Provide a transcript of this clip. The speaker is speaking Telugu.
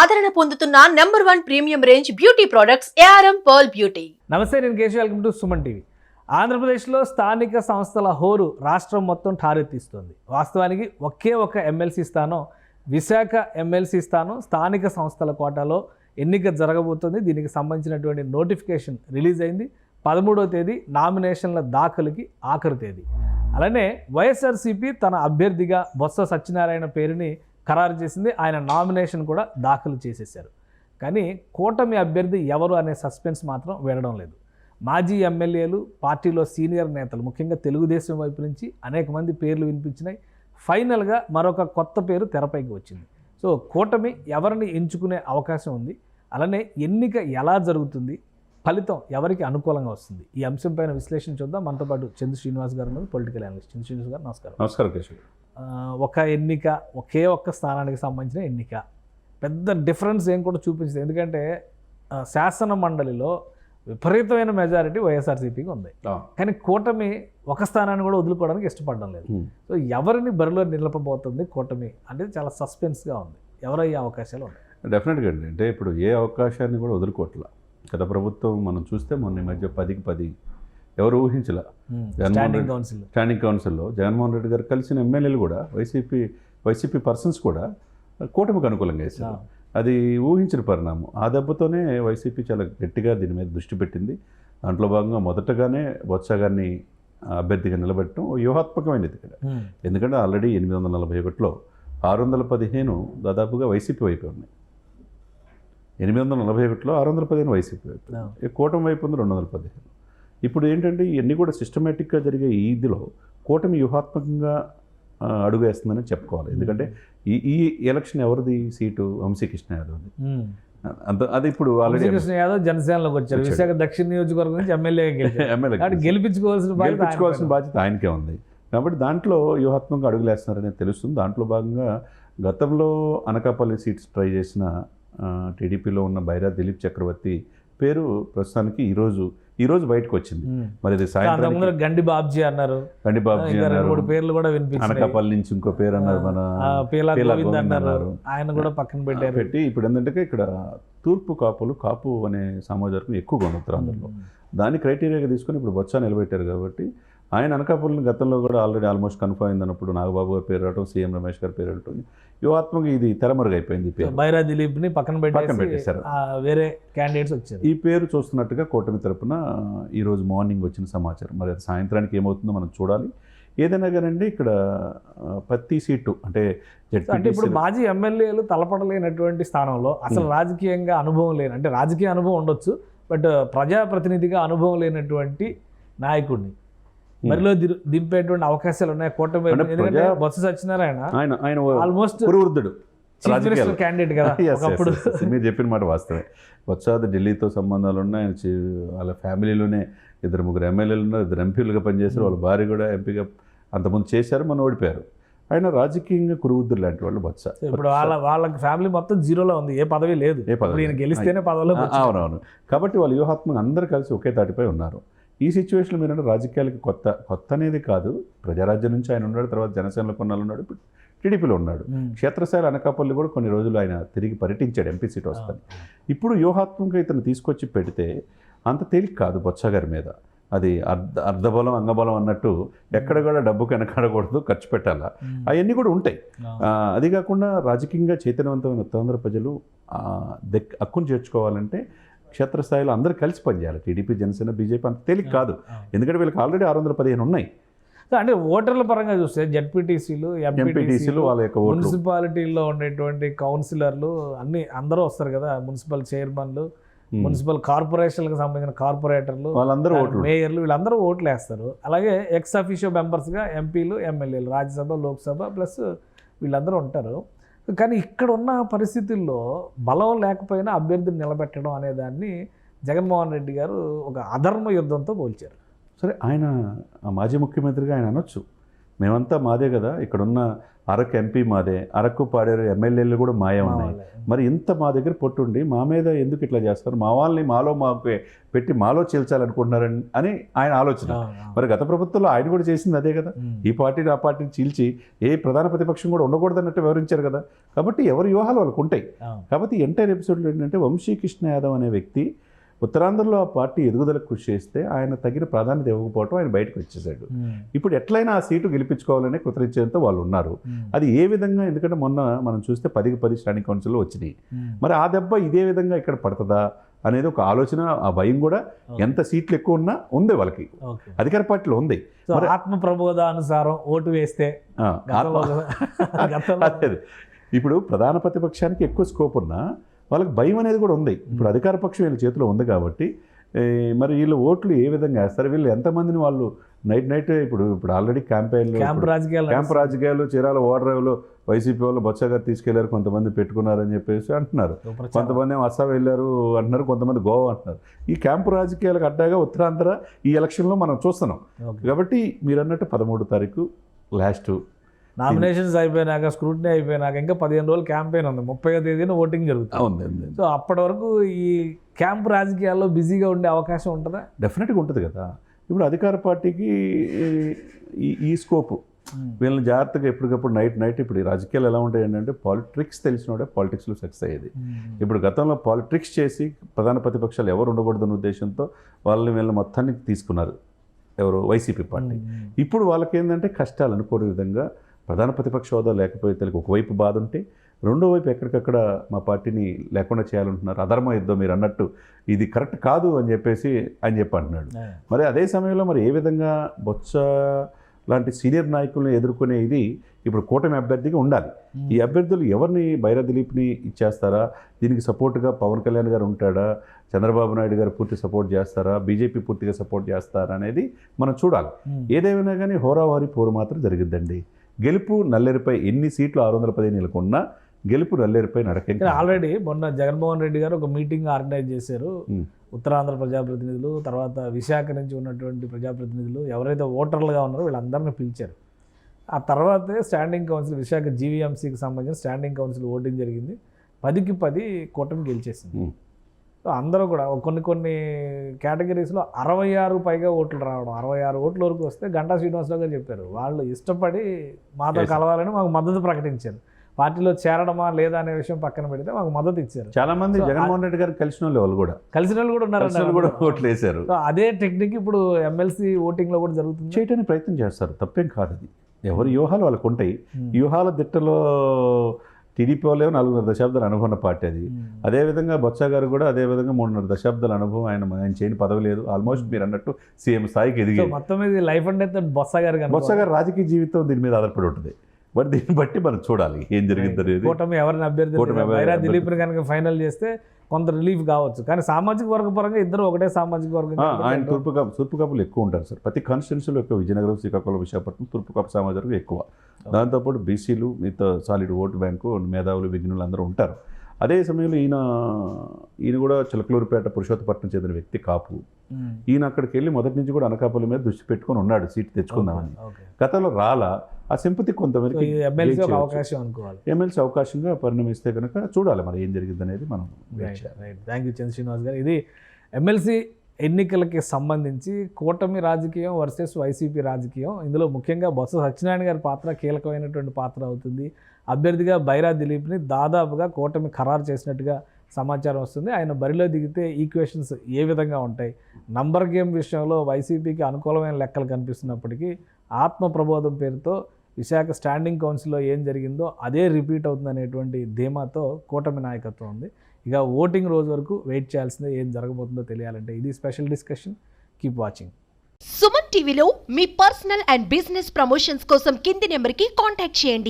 ఆదరణ పొందుతున్న number one premium range beauty products ARM pearl beauty. నమస్తే నేను Keshav. Welcome to Suman TV. ఆంధ్రప్రదేశ్లో స్థానిక సంస్థల హోరు రాష్ట్రం మొత్తం ఠారెత్తిస్తుంది వాస్తవానికి ఒకే ఒక ఎమ్మెల్సీ స్థానం విశాఖ ఎమ్మెల్సీ స్థానం స్థానిక సంస్థల కోటాలో ఎన్నిక జరగబోతుంది. దీనికి సంబంధించినటువంటి నోటిఫికేషన్ రిలీజ్ అయింది. పదమూడవ తేదీ నామినేషన్ల దాఖలుకి ఆఖరు తేదీ. అలానే వైఎస్ఆర్సీపీ తన అభ్యర్థిగా బొత్స సత్యనారాయణ పేరుని ఖరారు చేసింది. ఆయన నామినేషన్ కూడా దాఖలు చేసేశారు. కానీ కూటమి అభ్యర్థి ఎవరు అనే సస్పెన్స్ మాత్రం వినడం లేదు. మాజీ ఎమ్మెల్యేలు పార్టీలో సీనియర్ నేతలు ముఖ్యంగా తెలుగుదేశం వైపు నుంచి అనేక మంది పేర్లు వినిపించినాయి. ఫైనల్గా మరొక కొత్త పేరు తెరపైకి వచ్చింది. సో కూటమి ఎవరిని ఎంచుకునే అవకాశం ఉంది? అలానే ఎన్నిక ఎలా జరుగుతుంది? ఫలితం ఎవరికి అనుకూలంగా వస్తుంది? ఈ అంశంపైన విశ్లేషణ చూద్దాం. మనతో పాటు చంద్ర శ్రీనివాస్ గారు పొలిటికల్ అనలిస్ట్. చంద్ర శ్రీనివాస్ గారు నమస్కారం. నమస్కారం కేశవ్. ఒక ఎన్నిక ఒకే ఒక్క స్థానానికి సంబంధించిన ఎన్నిక. పెద్ద డిఫరెన్స్ ఏం కూడా చూపించింది. ఎందుకంటే శాసన మండలిలో విపరీతమైన మెజారిటీ వైఎస్ఆర్సీపీకి ఉంది. కానీ కూటమి ఒక స్థానాన్ని కూడా వదులుకోవడానికి ఇష్టపడడం లేదు. సో ఎవరిని బరిలో నిలపబోతుంది కూటమి అనేది చాలా సస్పెన్స్గా ఉంది. ఎవరయ్యే అవకాశాలు ఉన్నాయి? డెఫినెట్గా అండి. అంటే ఇప్పుడు ఏ అవకాశాన్ని కూడా వదులుకోవట్లా గత ప్రభుత్వం మనం చూస్తే మొన్న ఈ మధ్య పదికి పది ఎవరు ఊహించలా. జగన్మోహన్ రెడ్డి- కౌన్సిల్ స్టాండింగ్ కౌన్సిల్లో జగన్మోహన్ రెడ్డి గారు కలిసిన ఎమ్మెల్యేలు కూడా వైసీపీ వైసీపీ పర్సన్స్ కూడా కూటమికి అనుకూలంగా వేశారు. అది ఊహించిన పరిణామం. ఆ దెబ్బతోనే వైసీపీ చాలా గట్టిగా దీని మీద దృష్టి పెట్టింది. దాంట్లో భాగంగా మొదటగానే బొత్స గారిని అభ్యర్థిగా నిలబెట్టడం వ్యూహాత్మకమైనది ఇక్కడ ఎందుకంటే ఆల్రెడీ ఎనిమిది వందల నలభై ఒకటిలో ఆరు వందల పదిహేను దాదాపుగా వైసీపీ వైపే ఉన్నాయి. ఎనిమిది వందల నలభై ఒకటిలో ఆరు వందల పదిహేను వైసీపీ వైపు. ఈ కూటమి వైపు ఉంది రెండు వందల పదిహేను ఇప్పుడు ఏంటంటే ఇవన్నీ కూడా సిస్టమేటిక్గా జరిగే ఈ ఇదిలో కూటమి వ్యూహాత్మకంగా ఆ, అడుగు వేస్తుందని చెప్పుకోవాలి. ఎందుకంటే ఈ ఈ ఎలక్షన్ ఎవరిది? సీటు వంశీకృష్ణ యాదవ్ది అంత అది ఇప్పుడు ఆల్రెడీ కృష్ణ యాదవ్ జనసేనలోకి వచ్చారు. విశాఖ దక్షిణ నియోజకవర్గం నుంచి ఎమ్మెల్యేగా గెలిపించుకోవాల్సిన గెలిపించుకోవాల్సిన. బాధ్యత ఆయనకే ఉంది. కాబట్టి దాంట్లో వ్యూహాత్మకంగా అడుగులేస్తున్నారనేది తెలుస్తుంది. దాంట్లో భాగంగా గతంలో అనకాపల్లి సీట్స్ ట్రై చేసిన టీడీపీలో ఉన్న బైరా దిలీప్ చక్రవర్తి పేరు ప్రస్తుతానికి ఈరోజు ఈరోజు బయటకు వచ్చింది. మరి ఇది సాయంత్రం గండి బాబ్జీ అన్నారు. గండి బాబుజీ అన్నారు. మూడు పేర్లు కూడా వినిపించారు అనకాపల్లి నుంచి ఇంకో పేరు అన్నారు మన అన్నారు. ఆయన కూడా పక్కన పెట్టారు. పెట్టి ఇప్పుడు ఏంటంటే ఇక్కడ తూర్పు కాపులు కాపు అనే సమాజ ఎక్కువగా ఉంది ఉత్తరాంధ్రలో. దాన్ని క్రైటీరియాగా తీసుకొని ఇప్పుడు బొత్స నిలబెట్టారు కాబట్టి ఆయన అనకాపల్లిని గతంలో కూడా ఆల్రెడీ ఆల్మోస్ట్ కన్ఫర్మ్ అయింది అన్నప్పుడు నాగబాబు గారి పేరు రావడం సీఎం రమేష్ గారి పేరు రావడం వ్యూహాత్మకంగా ఇది తెరమరుగైపోయింది ఈ పేరు. బైరా దిలీప్ని పక్కన పక్కన పెట్టేశారు. వేరే క్యాండిడేట్స్ వచ్చారు. ఈ పేరు చూస్తున్నట్టుగా కూటమి తరపున ఈరోజు మార్నింగ్ వచ్చిన సమాచారం. మరి అది సాయంత్రానికి ఏమవుతుందో మనం చూడాలి. ఏదైనా కానండి ఇక్కడ ప్రతి సీటు అంటే అంటే ఇప్పుడు మాజీ ఎమ్మెల్యేలు తలపడలేనటువంటి స్థానంలో అసలు రాజకీయంగా అనుభవం లేని అంటే రాజకీయ అనుభవం ఉండొచ్చు బట్ ప్రజాప్రతినిధిగా అనుభవం లేనటువంటి నాయకుడిని మరిలో ది- దింపేటువంటి అవకాశాలు ఉన్నాయి. కూటమి ఎందుకంటే బొత్స సత్యనారాయణ ఆయన ఆయన ఆల్మోస్ట్. మినిస్టర్ క్యాండిడేట్ కదా ఒకప్పుడు. మీరు చెప్పిన మాట వాస్తవే వచ్చాది ఢిల్లీతో సంబంధాలు ఉన్నాయి. ఆయన వాళ్ళ ఫ్యామిలీలోనే ఇద్దరు ముగ్గురు ఎమ్మెల్యేలు ఉన్నారు. ఇద్దరు ఎంపీలుగా పనిచేశారు. వాళ్ళ భార్య కూడా ఎంపీగా అంతకుముందు చేశారు మన ఓడిపోయారు. ఆయన రాజకీయంగా కురువుద్దురు లాంటి వాళ్ళు బొత్స. ఇప్పుడు వాళ్ళ వాళ్ళ ఫ్యామిలీ మొత్తం జీరోలో ఉంది. ఏ పదవి లేదు. ఏ పదవి. గెలిస్తేనే పదవిలో అవునవును. కాబట్టి వాళ్ళు వ్యూహాత్మకంగా అందరూ కలిసి ఒకే తాటిపై ఉన్నారు. ఈ సిచ్యువేషన్లో మీరు రాజకీయాలకి కొత్త కొత్త అనేది కాదు. ప్రజారాజ్యం నుంచి ఆయన ఉన్నాడు తర్వాత జనసేనలో కొన్నాళ్ళు ఉన్నాడు ఇప్పుడు టీడీపీలో ఉన్నాడు. క్షేత్రస్థాయి అనకాపల్లి కూడా కొన్ని రోజులు ఆయన తిరిగి పర్యటించాడు ఎంపీ సీట్ వస్తాను. ఇప్పుడు వ్యూహాత్మకంగా ఇతను తీసుకొచ్చి పెడితే అంత తేలిక కాదు బొత్స గారి మీద. అది అర్ధ అర్ధబలం అంగబలం అన్నట్టు ఎక్కడ కూడా డబ్బు కనకాడకూడదు ఖర్చు పెట్టాలా. అవన్నీ కూడా ఉంటాయి. అది కాకుండా రాజకీయంగా చైతన్యవంతమైన ఉత్తరాంధ్ర ప్రజలు దక్ హక్కును చేర్చుకోవాలంటే క్షేత్రస్థాయిలో అందరూ కలిసి పనిచేయాలి. టీడీపీ జనసేన బీజేపీ అంత తేలిక కాదు. ఎందుకంటే వీళ్ళకి ఆల్రెడీ ఆరు వందల పదిహేను ఉన్నాయి. అంటే ఓటర్ల పరంగా చూస్తే జడ్పీటీసీలు ఎంపీటీసీలు వాళ్ళ యొక్క ఓట్లు. మున్సిపాలిటీలో ఉండేటువంటి కౌన్సిలర్లు అన్ని అందరూ వస్తారు కదా మున్సిపల్ చైర్మన్లు. మున్సిపల్ కార్పొరేషన్లకు సంబంధించిన కార్పొరేటర్లు వాళ్ళందరూ ఓట్లు. మేయర్లు వీళ్ళందరూ ఓట్లు వేస్తారు. అలాగే ఎక్స్ అఫీషియో మెంబర్స్గా ఎంపీలు ఎమ్మెల్యేలు రాజ్యసభ లోక్సభ ప్లస్ వీళ్ళందరూ ఉంటారు. కానీ ఇక్కడ ఉన్న పరిస్థితుల్లో బలం లేకపోయినా అభ్యర్థిని నిలబెట్టడం అనేదాన్ని జగన్మోహన్ రెడ్డి గారు ఒక అధర్మ యుద్ధంతో పోల్చారు. సరే ఆయన ఆ మాజీ ముఖ్యమంత్రిగా ఆయన అనొచ్చు. మేమంతా మాదే కదా ఇక్కడున్న అరకు ఎంపీ మాదే అరకు పాడేరు ఎమ్మెల్యేలు కూడా మాయే ఉన్నాయి. మరి ఇంత మా దగ్గర పొట్టుండి మా మీద ఎందుకు ఇట్లా చేస్తారు? మా వాళ్ళని మాలో మాకు పెట్టి మాలో చీల్చాలనుకుంటున్నారని అని ఆయన ఆలోచన. మరి గత ప్రభుత్వంలో ఆయన కూడా చేసింది అదే కదా. ఈ పార్టీని ఆ పార్టీని చీల్చి ఏ ప్రధాన ప్రతిపక్షం కూడా ఉండకూడదన్నట్టు వివరించారు కదా. కాబట్టి ఎవరి వ్యూహాలు వాళ్ళకు ఉంటాయి. కాబట్టి ఎంటైర్ ఎపిసోడ్లో ఏంటంటే వంశీకృష్ణ యాదవ్ అనే వ్యక్తి ఉత్తరాంధ్రలో ఆ పార్టీ ఎదుగుదలకు కృషి చేస్తే ఆయన తగిన ప్రాధాన్యత ఇవ్వకపోవడం ఆయన బయటకు వచ్చేసాడు. ఇప్పుడు ఎట్లయినా ఆ సీటు గెలిపించుకోవాలనే కృతనిశ్చయంతో వాళ్ళు ఉన్నారు. అది ఏ విధంగా? ఎందుకంటే మొన్న మనం చూస్తే పదికి పది స్టాండింగ్ కౌన్సిల్లో వచ్చినాయి. మరి ఆ దెబ్బ ఇదే విధంగా ఇక్కడ పడుతుందా అనేది ఒక ఆలోచన ఆ భయం కూడా ఎంత సీట్లు ఎక్కువ ఉన్నా ఉంది వాళ్ళకి. అధికార పార్టీలో ఉంది. మరి- ఆత్మ ప్రబోధానుసారం ఓటు వేస్తే. ఇప్పుడు ప్రధాన ప్రతిపక్షానికి ఎక్కువ స్కోప్ ఉన్నా వాళ్ళకి భయం అనేది కూడా ఉంది. ఇప్పుడు అధికార పక్షం వీళ్ళ చేతిలో ఉంది కాబట్టి మరి వీళ్ళు ఓట్లు ఏ విధంగా వేస్తారు? వీళ్ళు ఎంతమందిని వాళ్ళు నైట్ నైట్ ఇప్పుడు ఇప్పుడు ఆల్రెడీ క్యాంపెయిన్ క్యాంప్ రాజకీయాలు క్యాంప్ రాజకీయాలు చీరాల ఓడరేవులు వైసీపీ వాళ్ళు బొత్సగా తీసుకెళ్ళారు కొంతమంది పెట్టుకున్నారని చెప్పేసి అంటున్నారు. కొంతమంది ఏమో అస్సాం వెళ్ళారు అంటున్నారు కొంతమంది గోవా అంటున్నారు. ఈ క్యాంపు రాజకీయాలకు అడ్డాగా ఉత్తరాంధ్ర ఈ ఎలక్షన్లో మనం చూస్తున్నాం. కాబట్టి మీరు అన్నట్టు పదమూడు తారీఖు లాస్ట్ నామినేషన్స్ అయిపోయినాక స్క్రూటినీ అయిపోయినాక ఇంకా పదిహేను రోజులు క్యాంపెయిన్ ఉంది. ముప్పై తేదీన ఓటింగ్ జరుగుతుంది. సో అప్పటి వరకు ఈ క్యాంప్ రాజకీయాల్లో బిజీగా ఉండే అవకాశం ఉంటుందా? డెఫినెట్గా ఉంటుంది కదా. ఇప్పుడు అధికార పార్టీకి ఈ ఈ స్కోపు. వీళ్ళని జాగ్రత్తగా ఎప్పటికప్పుడు నైట్ నైట్ ఇప్పుడు ఈ రాజకీయాలు ఎలా ఉంటాయి ఏంటంటే పాలిటిక్స్ తెలిసినోడే పాలిటిక్స్లో సక్సెస్ అయ్యేది. ఇప్పుడు గతంలో పాలిటిక్స్ చేసి ప్రధాన ప్రతిపక్షాలు ఎవరు ఉండకూడదన్న ఉద్దేశంతో వాళ్ళని వీళ్ళని మొత్తాన్ని తీసుకున్నారు ఎవరు? YCP party. ఇప్పుడు వాళ్ళకి ఏంటంటే కష్టాలు అనుకోని విధంగా ప్రధాన ప్రతిపక్ష హోదా లేకపోతే ఒకవైపు బాధ ఉంటే రెండో వైపు ఎక్కడికక్కడ మా పార్టీని లేకుండా చేయాలంటున్నారు. అధర్మ యుద్ధం మీరు అన్నట్టు ఇది కరెక్ట్ కాదు అని చెప్పేసి ఆయన చెప్పి అంటున్నాడు మరి అదే సమయంలో మరి ఏ విధంగా బొత్స లాంటి సీనియర్ నాయకుల్ని ఎదుర్కొనే ఇది ఇప్పుడు కూటమి అభ్యర్థిగా ఉండాలి. ఈ అభ్యర్థులు ఎవరిని బైరా దిలీప్ని ఇచ్చేస్తారా? దీనికి సపోర్ట్గా పవన్ కళ్యాణ్ గారు ఉంటాడా? చంద్రబాబు నాయుడు గారు పూర్తి సపోర్ట్ చేస్తారా? బీజేపీ పూర్తిగా సపోర్ట్ చేస్తారా అనేది మనం చూడాలి. ఏదేమైనా కానీ హోరావారి పోరు మాత్రం జరిగిద్దండి. గెలుపు నల్లేరుపై ఎన్ని సీట్లు ఆరు వందల పదిహేను నెలకొన్నా గెలుపు నల్లేరుపై నడకే ఆల్రెడీ మొన్న జగన్మోహన్ రెడ్డి గారు ఒక మీటింగ్ ఆర్గనైజ్ చేశారు. ఉత్తరాంధ్ర ప్రజాప్రతినిధులు తర్వాత విశాఖ నుంచి ఉన్నటువంటి ప్రజాప్రతినిధులు ఎవరైతే ఓటర్లుగా ఉన్నారో వీళ్ళందరినీ పిలిచారు. ఆ తర్వాతే స్టాండింగ్ కౌన్సిల్ విశాఖ జీవీఎంసీకి సంబంధించిన స్టాండింగ్ కౌన్సిల్ ఓటింగ్ జరిగింది. పదికి పది కూటమి గెలిచేసింది. సో అందరూ కూడా కొన్ని కొన్ని కేటగిరీస్లో అరవై ఆరు పైగా ఓట్లు రావడం అరవై ఆరు ఓట్ల వరకు వస్తే గంటా శ్రీనివాసరావు గారు చెప్పారు వాళ్ళు ఇష్టపడి మాతో. కలవాలని మాకు మద్దతు ప్రకటించారు. పార్టీలో చేరడమా లేదా అనే విషయం పక్కన పెడితే మాకు మద్దతు ఇచ్చారు. చాలా మంది జగన్మోహన్ రెడ్డి గారు కలిసిన వాళ్ళు వాళ్ళు కూడా. కలిసిన వాళ్ళు కూడా వాళ్ళు కూడా ఉన్నారు ఓట్లు వేశారు. సో అదే టెక్నిక్ ఇప్పుడు ఎమ్మెల్సీ ఓటింగ్లో కూడా జరుగుతుంది. చేయడానికి ప్రయత్నం చేస్తారు తప్పేం కాదు అది. ఎవరి వ్యూహాలు వాళ్ళకు ఉంటాయి. Hmm. వ్యూహాల దిట్టలో టీడీపీ వాళ్ళేమో నాలుగున్నర దశాబ్దాల అనుభవం పార్టీ అది. అదేవిధంగా బొత్స గారు కూడా అదేవిధంగా మూడున్నర దశాబ్దాల అనుభవం ఆయన ఆయన చేయని పదవి లేదు. ఆల్మోస్ట్ మీరు అన్నట్టు సీఎం స్థాయికి ఎదిగి మొత్తం లైఫ్ అండ్ డెత్ బొత్స గారు బొత్స గారి రాజకీయ జీవితం దీని మీద ఆధారపడి ఉంటుంది. మరి దీన్ని బట్టి మనం చూడాలి ఏం జరిగింది అనేది. కూటమి ఎవరిని అభ్యర్థి కూటమి ఎవరిని వైరా అభ్యర్థి- దిలీప్ కనుక ఫైనల్ చేస్తే కొంత రిలీఫ్ కావచ్చు. కానీ సామాజిక వర్గ పరంగా ఇద్దరు ఒకటే సామాజిక వర్గం ఆయన తూర్పు కాపు తూర్పు కాపులు ఎక్కువ ఉంటారు సార్. ప్రతి కాన్స్టిట్యున్సీలో ఎక్కువ విజయనగరం శ్రీకాకుళం విశాఖపట్నం తూర్పు కాపు సమాజం ఎక్కువ. దాంతోపాటు బీసీలు మిగతా సాలిడ్ ఓటు బ్యాంకు మేధావులు విఘ్నులు అందరూ ఉంటారు. అదే సమయంలో ఈయన ఈయన కూడా చిలకలూరుపేట పురుషోత్తపట్నం చెందిన వ్యక్తి కాపు. ఈయన అక్కడికి వెళ్ళి మొదటి నుంచి కూడా అనకాపల్లి మీద దృష్టి పెట్టుకొని ఉన్నాడు సీట్ తెచ్చుకుందామని. గతంలో రాలా? ఆ సింపతి ఇది ఎమ్మెల్సీ అవకాశంగా పరిణమిస్తే కనుక చూడాలి మరి ఏం జరిగింది అనేది మనం థ్యాంక్ యూ చంద్ర శ్రీనివాస్ గారు. ఇది ఎమ్మెల్సీ ఎన్నికలకి సంబంధించి కూటమి రాజకీయం వర్సెస్ వైసీపీ రాజకీయం. ఇందులో ముఖ్యంగా బొత్స సత్యనారాయణ గారి పాత్ర కీలకమైనటువంటి పాత్ర అవుతుంది. అభ్యర్థిగా బైరా దిలీప్ని దాదాపుగా కూటమి ఖరారు చేసినట్టుగా సమాచారం వస్తుంది. ఆయన బరిలో దిగితే ఈక్వేషన్స్ ఏ విధంగా ఉంటాయి? నంబర్ గేమ్ విషయంలో వైసీపీకి అనుకూలమైన లెక్కలు కనిపిస్తున్నప్పటికీ ఆత్మ ప్రబోధం పేరుతో విశాఖ స్టాండింగ్ కౌన్సిల్లో ఏం జరిగిందో అదే రిపీట్ అవుతుంది అనేటువంటి ధీమాతో కూటమి నాయకత్వం ఉంది. ఇక ఓటింగ్ రోజు వరకు వెయిట్ చేయాల్సిందే ఏం జరగబోతుందో తెలియాలంటే ఇది special discussion. Keep watching. Suman టీవీలో మీ పర్సనల్ అండ్ బిజినెస్ ప్రమోషన్స్ కోసం కింది నెంబర్కి కాంటాక్ట్ చేయండి.